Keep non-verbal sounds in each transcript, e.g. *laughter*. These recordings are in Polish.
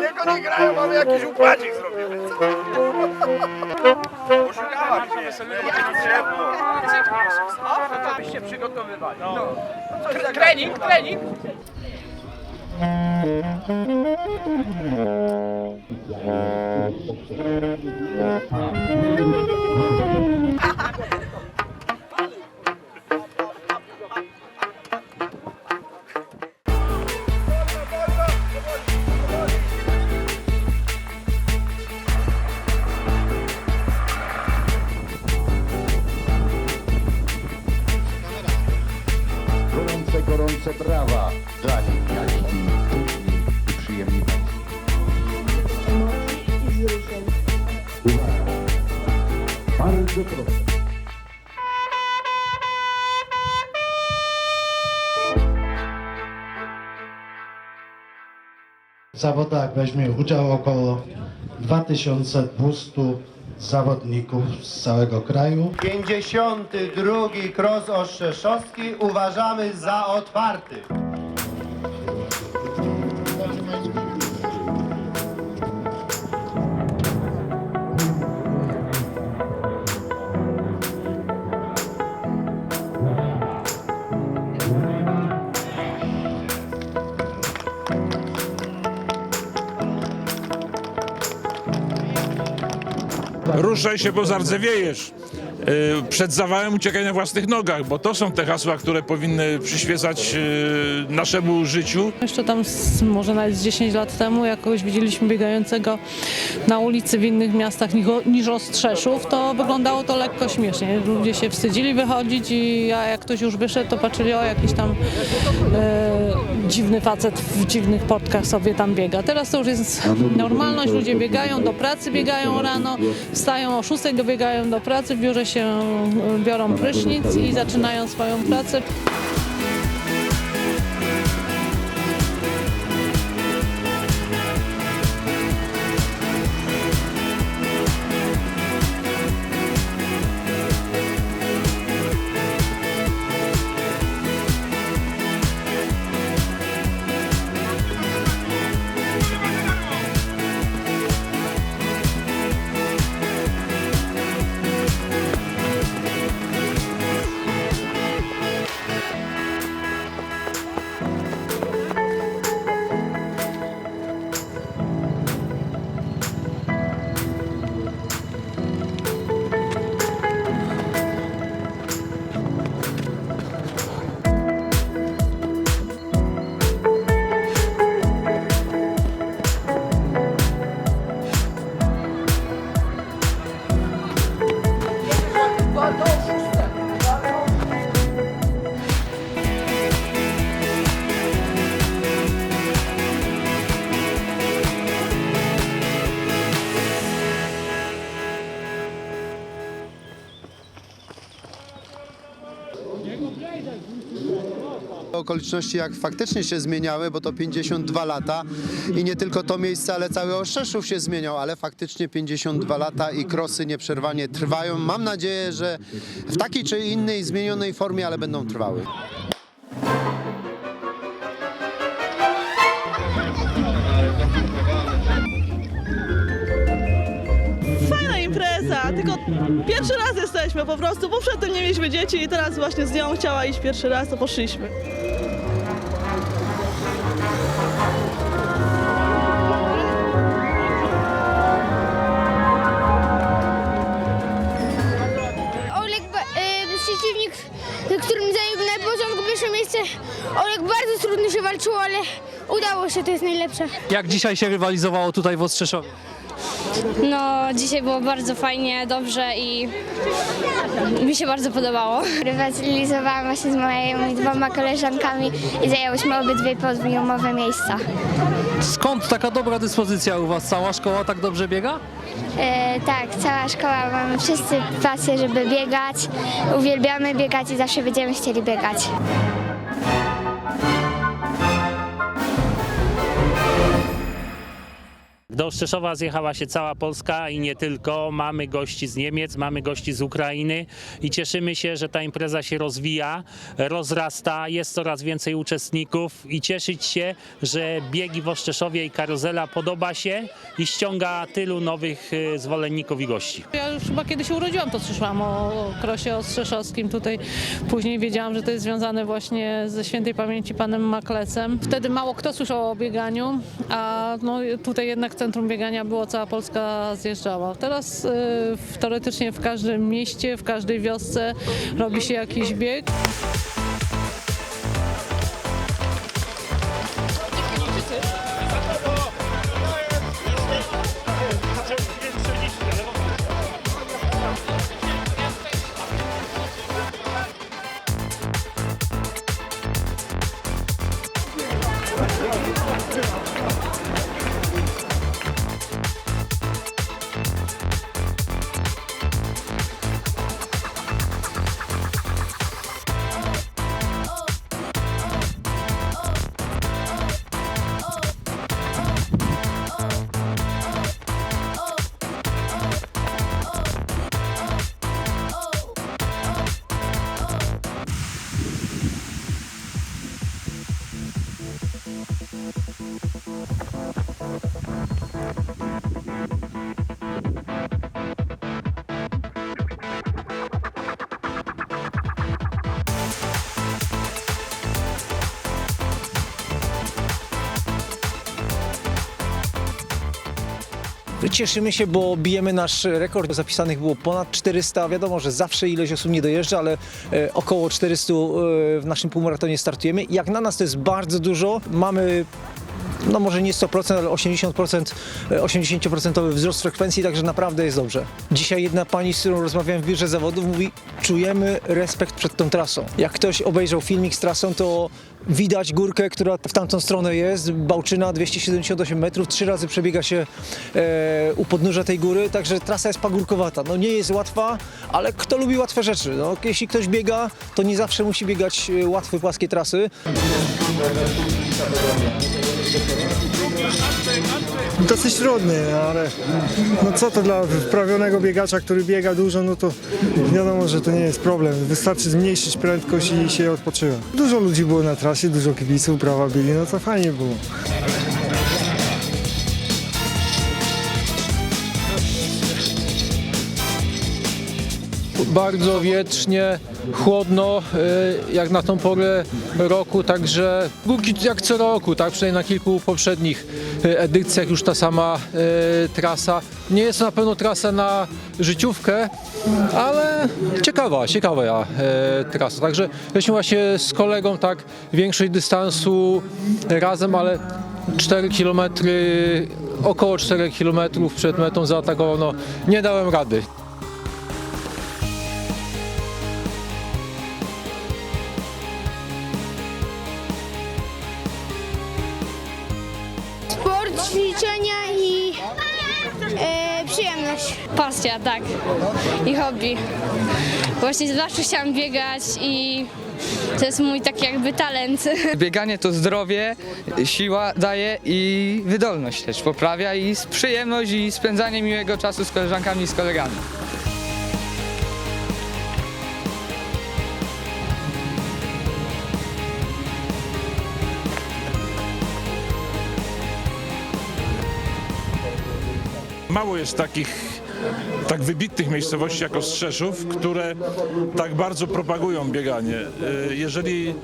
Niego nie grają, mamy jakiś układzik zrobiony. Poszukała mnie. Ciepło. To byście przygotowywali. No. Trening, trening. Gorące, gorące brawa dla nich, i trudni i przyjemni i wzruszeń. Bardzo proszę. W zawodach weźmie udział około 2200 zawodników z całego kraju. 52 Kros Ostrzeszowski uważamy za otwarty. Ruszaj się, bo zardzewiejesz. Yy, Przed zawałem uciekaj na własnych nogach, bo to są te hasła, które powinny przyświecać yy, naszemu życiu. Jeszcze tam może nawet z 10 lat temu, jak kogoś widzieliśmy biegającego na ulicy w innych miastach niż, niż Ostrzeszów, to wyglądało to lekko śmiesznie. Ludzie się wstydzili wychodzić i a jak ktoś już wyszedł, to patrzyli o jakiś tam e, dziwny facet w dziwnych portkach sobie tam biega. Teraz to już jest normalność, ludzie biegają do pracy, biegają rano, wstają o 6, dobiegają do pracy, w biurze się e, biorą prysznic i zaczynają swoją pracę. Okoliczności jak faktycznie się zmieniały, bo to 52 lata i nie tylko to miejsce, ale cały Ostrzeszów się zmieniał, ale faktycznie 52 lata i krosy nieprzerwanie trwają. Mam nadzieję, że w takiej czy innej zmienionej formie, ale będą trwały. Tylko pierwszy raz jesteśmy po prostu, bo przedtem nie mieliśmy dzieci i teraz właśnie z nią chciała iść pierwszy raz, to poszliśmy. Oleg, ba- e, przeciwnik, którym zajął na początku pierwsze miejsce, Oleg bardzo trudno się walczyło, ale udało się, to jest najlepsze. Jak dzisiaj się rywalizowało tutaj w Ostrzeszowie? No, dzisiaj było bardzo fajnie, dobrze i mi się bardzo podobało. Rywalizowałam właśnie z moimi dwoma koleżankami i zajęłyśmy obydwie podwójnowe miejsca. Skąd taka dobra dyspozycja u Was? Cała szkoła tak dobrze biega? E, tak, cała szkoła, mamy wszyscy pasję, żeby biegać, uwielbiamy biegać i zawsze będziemy chcieli biegać. Do Szczeszowa zjechała się cała Polska i nie tylko. Mamy gości z Niemiec, mamy gości z Ukrainy i cieszymy się, że ta impreza się rozwija, rozrasta, jest coraz więcej uczestników i cieszyć się, że biegi w Oszczeszowie i karuzela podoba się i ściąga tylu nowych y, zwolenników i gości. Ja już chyba kiedy się urodziłam, to słyszałam o krosie ostrzeszowskim tutaj. Później wiedziałam, że to jest związane właśnie ze świętej pamięci panem Maklecem. Wtedy mało kto słyszał o bieganiu, a no, tutaj jednak centrum biegania było, cała Polska zjeżdżała. Teraz y, teoretycznie w każdym mieście, w każdej wiosce robi się jakiś bieg. Thank you. Cieszymy się, bo bijemy nasz rekord. Zapisanych było ponad 400. Wiadomo, że zawsze ileś osób nie dojeżdża, ale e, około 400 e, w naszym półmaratonie startujemy. Jak na nas to jest bardzo dużo. Mamy no może nie 100%, ale 80%, e, 80% wzrost frekwencji, także naprawdę jest dobrze. Dzisiaj jedna pani, z którą rozmawiałem w biurze zawodów, mówi, czujemy respekt przed tą trasą. Jak ktoś obejrzał filmik z trasą, to widać górkę, która w tamtą stronę jest, Bałczyna 278 metrów, trzy razy przebiega się e, u podnóża tej góry, także trasa jest pagórkowata. No nie jest łatwa, ale kto lubi łatwe rzeczy? No, jeśli ktoś biega, to nie zawsze musi biegać e, łatwe, płaskie trasy. Dosyć trudny, ale no co to dla wprawionego biegacza, który biega dużo, no to wiadomo, że to nie jest problem. Wystarczy zmniejszyć prędkość i się odpoczywa. Dużo ludzi było na trasie, dużo kibiców, brawa byli, no to fajnie było. Bardzo wietrznie, chłodno, y, jak na tą porę roku, także jak co roku, tak, przynajmniej na kilku poprzednich y, edycjach już ta sama y, trasa. Nie jest to na pewno trasa na życiówkę, ale ciekawa, ciekawa trasa. Także jesteśmy właśnie z kolegą tak większość dystansu razem, ale 4 km, około 4 km przed metą zaatakował, no nie dałem rady. Ćwiczenia i e, przyjemność. Pasja, tak. I hobby. Właśnie zawsze chciałam biegać i to jest mój taki jakby talent. *laughs* Bieganie to zdrowie, siła daje i wydolność też poprawia i przyjemność i spędzanie miłego czasu z koleżankami i z kolegami. Mało jest takich tak wybitnych miejscowości jak Ostrzeszów, które tak bardzo propagują bieganie. Y, Jeżeli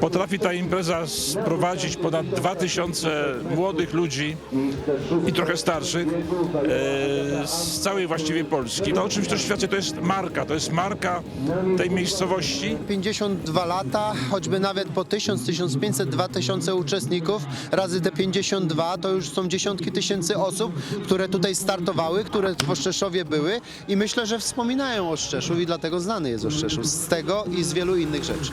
potrafi ta impreza sprowadzić ponad 2000 młodych ludzi i trochę starszych y, z całej właściwie Polski, to o czymś to świadczy, to jest marka, to jest marka tej miejscowości. 52 lata, choćby nawet po 1000, 1500, 2000 uczestników, razy te 52 to już są dziesiątki tysięcy osób, które tutaj startowały, które w Oszczeszowie były i myślę, że wspominają Oszczeszów i dlatego znany jest Oszczeszów z tego i z wielu innych rzeczy.